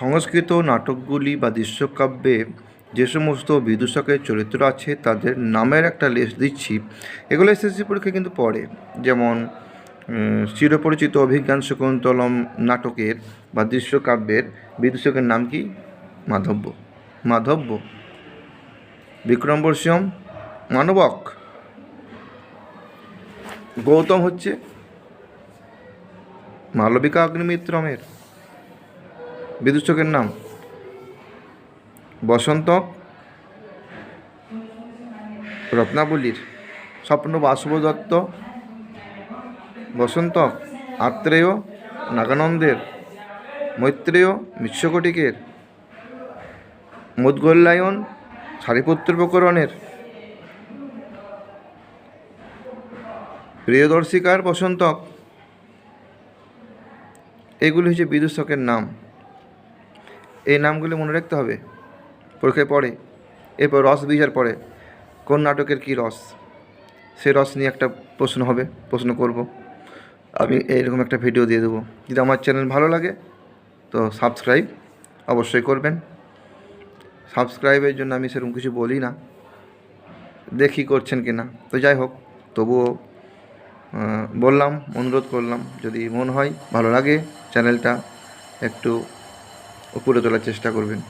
সংস্কৃত নাটকগুলি বা দৃশ্যকাব্যে যে সমস্ত বিদূষকের চরিত্র আছে, তাদের নামের একটা লিস্ট দিচ্ছি। এগুলো এসএসসি পরীক্ষা কিন্তু পড়ে। যেমন চিরপরিচিত অভিজ্ঞান শকুন্তলম নাটকের বা দৃশ্যকাব্যের বিদূষকের নাম কি? মাধব্য। মাধব্য। বিক্রম বিক্রমবর্ষিয়ম মানবক। গৌতম হচ্ছে মালবিকা অগ্নিমিত্রমের। বিদূষকের নাম? বসন্ত? রত্নাবলীর? স্বপ্ন বাসব দত্ত? বসন্ত? আত্রেয়? নাগানন্দের? মৈত্রেয়? মিশ্বকটিকের মুদগল্লায়ন সারিপুত্র প্রকরণের? প্রিয়দর্শিকার বসন্তক? এগুলি হচ্ছে বিদূষকের নাম। এই নামগুলি মনে রাখতে হবে। পরীক্ষায় পড়ে, এরপর রস বিচার পড়ে, কোন নাটকের কী রস? সে রস নিয়ে একটা প্রশ্ন হবে, প্রশ্ন করব। আমি এইরকম একটা ভিডিও দিয়ে দেবো। যদি আমার চ্যানেল ভালো লাগে, তো সাবস্ক্রাইব অবশ্যই করবেন। সাবস্ক্রাইবের জন্য আমি সেরকম কিছু বলি না। দেখি করছেন কি না তো যাই হোক, তবুও বললাম, অনুরোধ করলাম, যদি মন হয়, ভালো লাগে চ্যানেলটা একটু উপরে তোলার চেষ্টা করবেন।